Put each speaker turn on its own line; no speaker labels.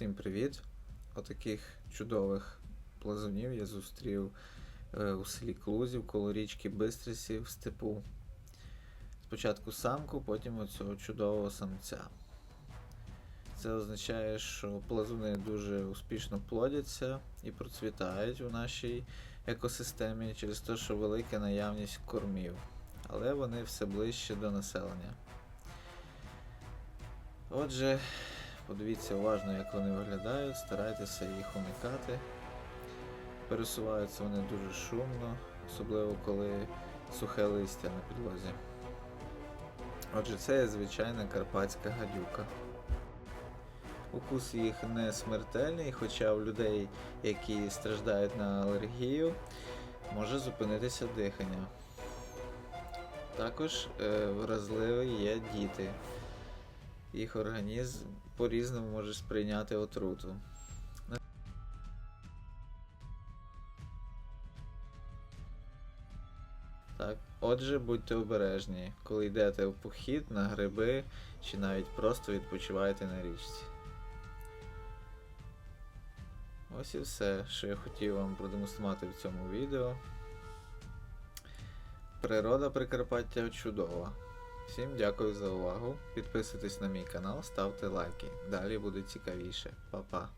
Всім привіт! Отаких чудових плазунів я зустрів е, у селі Клузів коло річки Бистрисі в степу. Спочатку самку, потім оцього чудового самця. Це означає, що плазуни дуже успішно плодяться і процвітають у нашій екосистемі через те, що велика наявність кормів. Але вони все ближче до населення. Отже, Подивіться уважно, як вони виглядають, старайтеся їх уникати. Пересуваються вони дуже шумно, особливо коли сухе листя на підлозі. Отже, це є звичайна карпатська гадюка. Укус їх не смертельний, хоча у людей, які страждають на алергію, може зупинитися дихання. Також е, вразливі є діти їх організм по-різному може сприйняти отруту. Так, отже, будьте обережні, коли йдете в похід на гриби чи навіть просто відпочиваєте на річці. Ось і все, що я хотів вам продемонструвати в цьому відео. Природа Прикарпаття чудова. Всім дякую за увагу. Підписуйтесь на мій канал, ставте лайки. Далі буде цікавіше. Па-па.